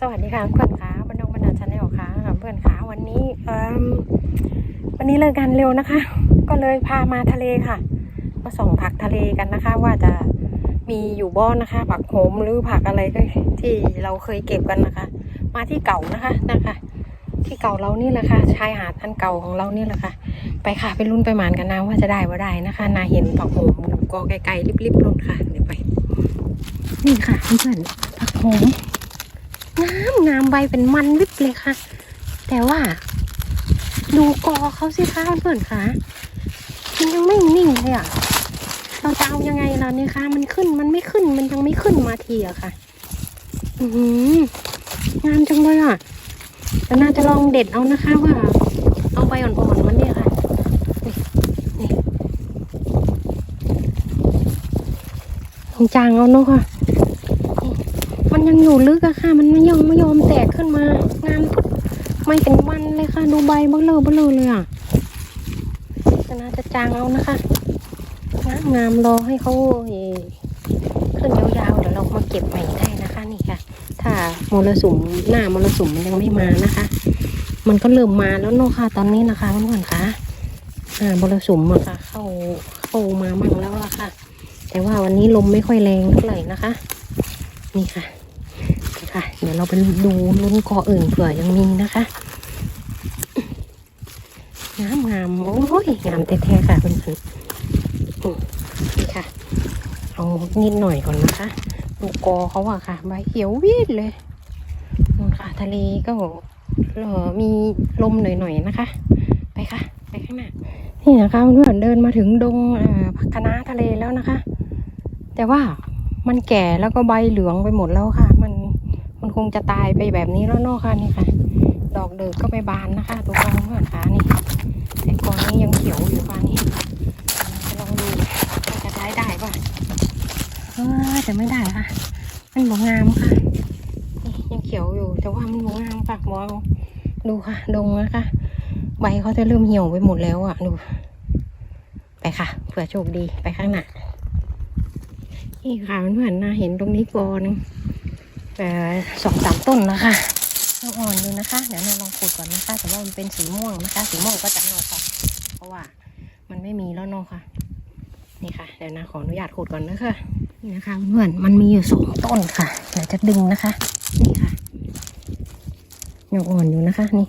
สวัสดีค่ะเพื่อนขาบันดงบันดาลชาแนลค่ะเพื่อนขาวันนี้วันนี้เลิกงานเร็วนะคะ ก็เลยพามาทะเลค่ะ มาส่องผักทะเลกันนะคะ ว่าจะมีอยู่บ้อนนะคะ ผักโขมหรือผักอะไรก็ที่เราเคยเก็บกันนะคะ มาที่เก่านะคะนะคะ ที่เก่าเรานี่แหละค่ะชายหาดอันเก่าของเรานี่แหละค่ะ ไปค่ะไปลุ้นไปหมานกันนะว่าจะได้ว่าได้นะคะ นาเห็นผักโขมอกอไกลๆริบๆนู่นค่ะเดี๋ยวไป นี่ค่ะเพื่อนผักโขม งามงามใบเป็นมันวิบเลยค่ะ แต่ว่า ดูกอเขาสิคะเพื่อนๆค่ะมันยังไม่นิ่งเลยอะเราจะเอายังไงล่ะเนี่ยคะ มันขึ้นมันไม่ขึ้นมันยังไม่ขึ้นมาทีอะค่ะ อืงามจังเลยอะแต่น่าจะลองเด็ดเอานะคะว่า เอาใบอ่อนๆมันเนี่ยค่ะนี่นี่จางเอาเนาะค่ะ มันยังอยู่ลึกอะค่ะ มันไม่ยอมไม่ยอมแตกขึ้นมางามพุดไม่เป็นวันเลยค่ะ ดูใบเบลอเบลอเลยอะจะน่าจะจางเอานะคะงามงามรอให้เขาเอ่อขึ้นยาวๆเดี๋ยวเรามาเก็บใหม่ได้นะคะ นี่ค่ะ ถ้ามรสุมหน้ามรสุมมันยังไม่มานะคะ มันก็เริ่มมาแล้วเนาะค่ะ ตอนนี้นะคะเพื่อนๆคะอ่ามรสุมอะค่ะ เข้าเข้ามามั่งแล้วอะค่ะ แต่ว่าวันนี้ลมไม่ค่อยแรงเท่าไหร่นะคะ นี่ค่ะ ค่ะ เดี๋ยวเราไปดูลุ้นกออื่นเผื่อยังมีนะคะงามงามโอ้ยงามแท้ๆค่ะเพื่อนๆอืมนี่ค่ะเอานิดหน่อยก่อนนะคะดูกอเขาอะค่ะใบเขียววีดเลยนู่นค่ะทะเลก็เออมีลมหน่อยๆนะคะ ไปค่ะ ไปข้างหน้านี่นะคะเพื่อนๆเดินมาถึงดงอ่าผักคะน้าทะเลแล้วนะคะ แต่ว่ามันแก่แล้วก็ใบเหลืองไปหมดแล้วค่ะ คงจะตายไปแบบนี้แล้วเนอะค่ะนี่ค่ะ ดอกเดิกก็ไม่บานนะคะตัวกลางเพื่อนค่ะนี่แต่กอนนี้ยังเขียวอยู่ค่ะนี่จะลองดูว่าจะได้ได้ป่ะเออแต่ไม่ได้ค่ะ มันบองามค่ะนี่ยังเขียวอยู่ แต่ว่ามันบองามค่ะมองดูค่ะ ดงนะคะใบเขาจะเริ่มเหี่ยวไปหมดแล้วอะดู ไปค่ะเผื่อโชคดีไปข้างหน้านี่ค่ะเพื่อนๆนะเห็นตรงนี้กอนึง สองสามต้นนะคะยังอ่อนอยู่นะคะ เดี๋ยวเราลองขุดก่อนนะคะ แต่ว่ามันเป็นสีม่วงนะคะ สีม่วงก็จะเอาค่ะ เพราะว่ามันไม่มีแล้วเนาะค่ะ นี่ค่ะ เดี๋ยวนะขออนุญาตขุดก่อนนะคะ นี่นะคะเพื่อนมันมีอยู่สองต้นค่ะ เดี๋ยวจะดึงนะคะ นี่ค่ะยังอ่อนอยู่นะคะ นี่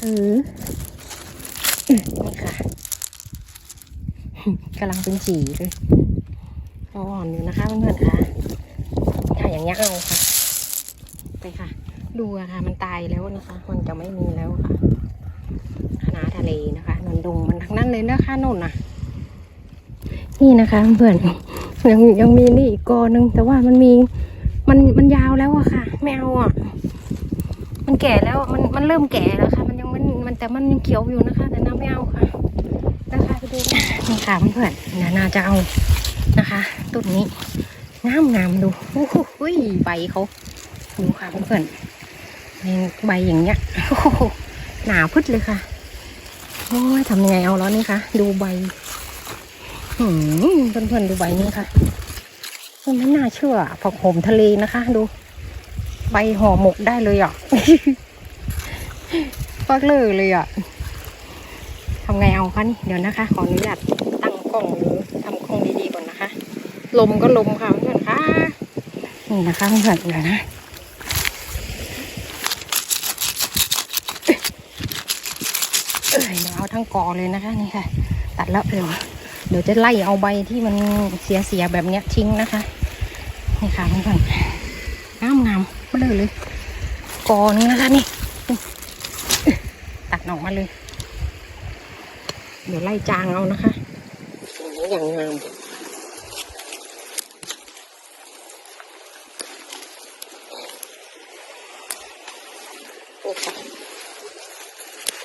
เออนี่ค่ะกำลังเป็นจีเลย อาอ่อนอยู่นะคะเพื่อนๆค่ะถ้าอย่างนี้ยเอาค่ะ ไปค่ะ ดูค่ะ มันตายแล้วนะคะ มันจะไม่มีแล้วค่ะคณะทะเลนะคะนนดงมันทั้งนั้นเลยนะคะนนน่ะ นี่นะคะเพื่อนยังยังมีนี่อีกกอหนึง แต่ว่ามันมีมันมันยาวแล้วอะค่ะไม่เอาอะมันแก่แล้วมันมันเริ่มแก่แล้วค่ะ มันยังมันมันแต่มันยังเขียวอยู่นะคะ แต่น้ำไม่เอาค่ะนะคะไปดูนี่ค่ะเพื่อนๆนานาจะเอา นะคะต้นนี้งามงามๆดูโอ้โหใบเขาดูค่ะเพื่อนๆใบอย่างเงี้ยโอ้โหหนาพึดเลยค่ะโอ้ยทำยังไงเอาแล้วนี่คะดูใบหืมเพื่อนๆดูใบนี้ค่ะมันไม่น่าเชื่อผักโขมทะเลนะคะ ดู ใบห่อหมกได้เลยอะฟักเลยเลยอะทำไงเอาคะนี่เดี๋ยวนะคะ ขออนุญาตตั้งกล้องหรือ ลมก็ลมค่ะเพื่อนๆค่ะ นี่นะคะเพื่อนๆเดี๋ยวนะเอ้ยเดี๋ยวเอาทั้งกอเลยนะคะนี่ค่ะ ตัดแล้วเดี๋ยวเดี๋ยวจะไล่เอาใบที่มันเสียๆแบบเนี้ยทิ้งนะคะ นี่ค่ะเพื่อนๆงามงามๆมาเลยเลยกอนึงนะคะนี่ ตัดออกมาเลย เดี๋ยวไล่จางเอานะคะโอ้โหอย่างงามนี่ค่ะ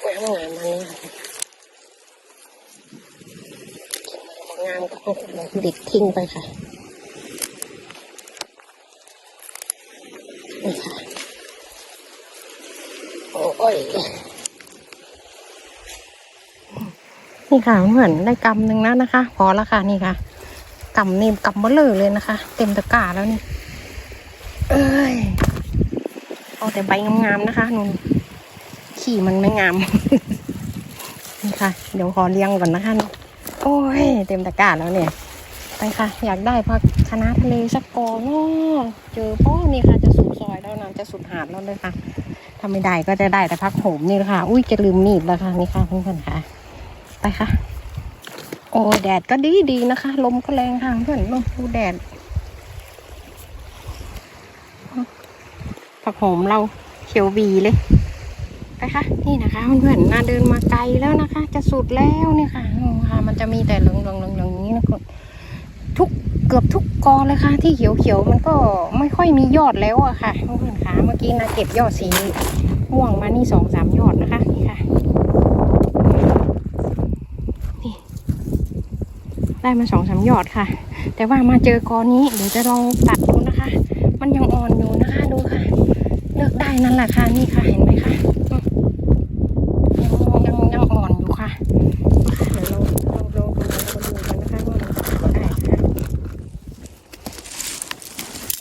งามงามอันนี้ค่ะงามก็ต้องเด็ดทิ้งไปค่ะนี่ค่ะ โอ้ย นี่ค่ะเหมือนได้กำหนึ่งแล้วนะคะ พอแล้วค่ะนี่ค่ะกำนี่กำเบลอเลยนะคะ เต็มตะกร้าแล้วนี่ เอ้ย เอาแต่ใบงามๆนะคะนุ่น ขี่มันไม่งาม นี่ค่ะ เดี๋ยวขอเลี้ยงก่อนนะคะนุ่นโอ้ย เต็มตะกร้าแล้วเนี่ย ไปค่ะ อยากได้พักคณะทะเลสักกอเนาะเจอพ่อนี่ค่ะ จะสุดซอยแล้วนะจะสุดหาดแล้วเลยค่ะถ้าไม่ได้ก็จะได้แต่พักโหมนี่แหละค่ะ อุ้ยจะลืมมีดแล้วค่ะนี่ค่ะเพื่อนๆค่ะ ไปค่ะ โอ้ยแดดก็ดีดีนะคะ ลมก็แรงค่ะเพื่อนลมดูแดดผักโหมเราเขียววีเลย ไปคะ นี่นะคะเพื่อนๆน่าเดินมาไกลแล้วนะคะ จะสุดแล้วเนี่ยค่ะอืมค่ะ มันจะมีแต่เหลืองๆๆๆอย่างนี้นะคุณทุกเกือบทุกกอเลยค่ะ ที่เขียวๆมันก็ไม่ค่อยมียอดแล้วอะค่ะเพื่อนๆค่ะเมื่อกี้นะเก็บยอดสีม่วงมานี่สองสามยอดนะคะนี่ค่ะนี่ได้มาสองสามยอดค่ะ แต่ว่ามาเจอกอนี้เดี๋ยวจะลองตัดดูนะคะ มันยังอ่อนอยู่นะคะดูค่ะ เลือกได้นั่นแหละค่ะนี่ค่ะเห็นไหมคะอืมยังยังยังอ่อนอยู่ค่ะเดี๋ยวเราเราเราเราดูกันนะคะว่ามันจะได้ค่ะ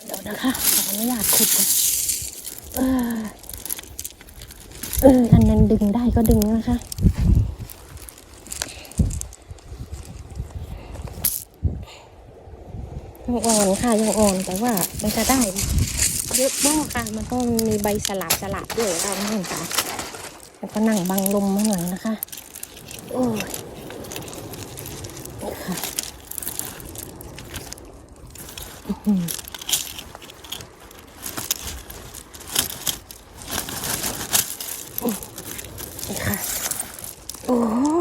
เดี๋ยว นะคะขออนุญาตขุดก่อนเออเอออันนั้นดึงได้ก็ดึงนะคะยังอ่อนค่ะยังอ่อนแต่ว่ามันจะได้เยอะมากค่ะมันก็มีใบสลับสลับด้วยเราเห็นค่ะแล้วก็นั่งบังลมมาหน่อยนะคะ โอ้ยค่ะอื้อหือนี่ค่ะ โอ้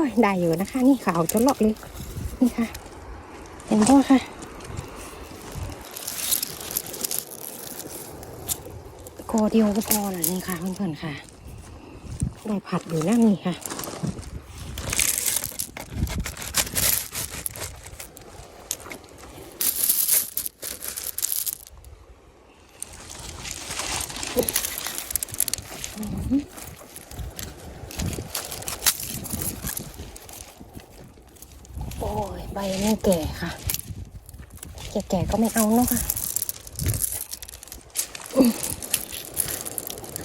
ย ได้อยู่นะคะ นี่ขาวจนเลาะเลย นี่ค่ะ เห็นป่ะค่ะกอเดียวก็พอแหละนี่ค่ะเพื่อนๆค่ะ ได้ผัดอยู่นั่นนี่ค่ะ โอ้ แก่ค่ะ แก่ๆก็ไม่เอาเนาะค่ะ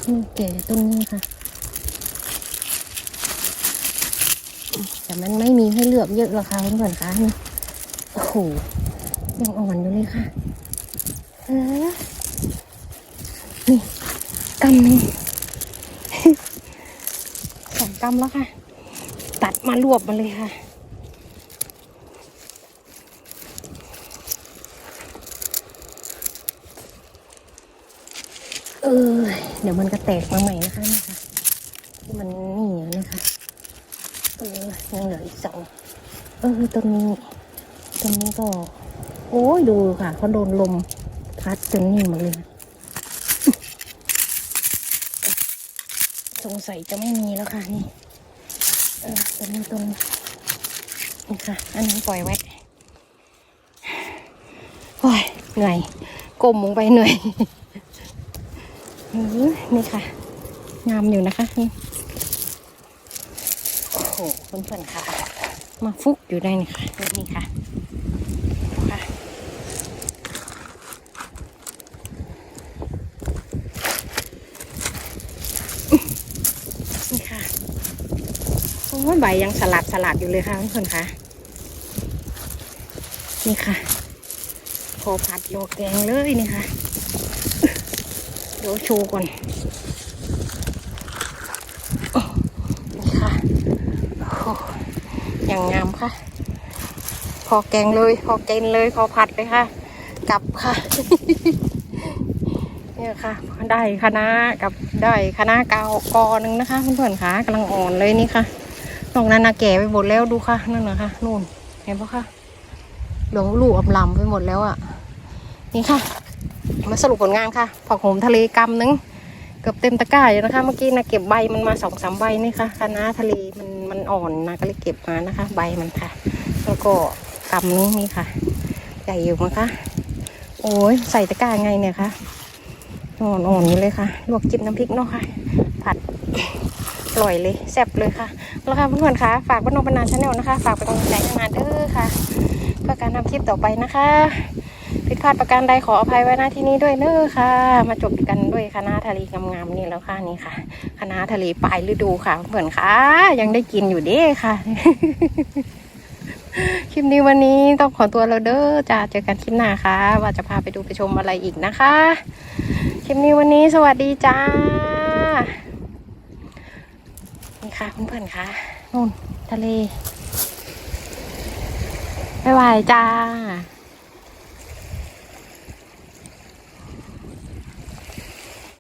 นี่แก่ต้นนี้ค่ะ แต่มันไม่มีให้เลือกเยอะหรอกค่ะเพื่อนๆค่ะนี่โอ้โหยังอ่อนอยู่เลยค่ะเออนี่กำนึ่สองกำแล้วค่ะ ตัดมารวบมาเลยค่ะ เออ เดี๋ยวมันก็แตกมาใหม่นะคะนี่ค่ะที่มันนี่นะคะเออยังเหลืออีกสองเออต้นนี้ต้นนี้ก็ โอ้ยดูค่ะเขาโดนลมพัดจนนี่หมดเลย สงสัยจะไม่มีแล้วค่ะนี่เออต้นนี้ต้นนี่ค่ะ อันนี้ปล่อยไว้โอ้ยเหนื่อยก้มลงไปเหนื่อย นี่ค่ะ งามอยู่นะคะนี่โอ้โหเพื่อนๆค่ะ มาฟุกอยู่ได้นี่ค่ะนี่ค่ะค่ะ นี่ค่ะโอ้ยใบยังสลัดสลัดอยู่เลยค่ะเพื่อนๆค่ะ นี่ค่ะพอผัดโยกแกงเลยนี่ค่ะ เดี๋ยวโชว์ก่อนนี่ค่ะอย่างงามค่ะ พอแกงเลย พอเกนเลย พอผัดเลยค่ะ กลับค่ะ เนี่ยค่ะ ได้คณะกับได้คณะเกากอหนึ่งนะคะเพื่อนๆค่ะกำลังอ่อนเลยนี่ค่ะนอกนั้นนะแก่ไปหมดแล้วดูค่ะนั่นนะคะนู่นเห็นปะค่ะหลงลูกอำลำไปหมดแล้วอะ นี่ค่ะ มาสรุปผลงานค่ะ ผักโหมทะเลกำนึงเกือบเต็มตะกร้าอยู่นะคะ เมื่อกี้นะเก็บใบมันมาสองสามใบนี่ค่ะคะน้าทะเลมันมันอ่อนนะก็เลยเก็บมานะคะ ใบมันค่ะ แล้วก็กำนึงนี่ค่ะ ใหญ่อยู่มั้งคะโอ้ยใส่ตะกร้าไงเนี่ยคะอ่อนๆอยู่เลยค่ะ ลวกจิ้มน้ำพริกเนาะค่ะ ผัดอร่อยเลยแซ่บเลยค่ะแล้วค่ะเพื่อนๆค่ะ ฝากบ้านนองปนานชาแนลนะคะ ฝากเป็นกำลังใจงานเด้อค่ะ เพื่อการทำคลิปต่อไปนะคะ พิดเข้าลาดประการใดขออภัยไว้หน้าที่นี้ด้วยเด้อค่ะ มาจบกันด้วยคณะทะเลงามๆนี่แล้วค่ะนี่ค่ะ คณะทะเลปลายฤดูค่ะเพื่อนค่ะ ยังได้กินอยู่เด้ค่ะ คลิปนี้วันนี้ต้องขอตัวเราเด้อจะเจอกันคลิปหน้าค่ะ ว่าจะพาไปดูไปชมอะไรอีกนะคะ คลิปนี้วันนี้สวัสดีจ้า นี่ค่ะเพื่อนๆค่ะนู่นทะเลบ๊ายบายจ้า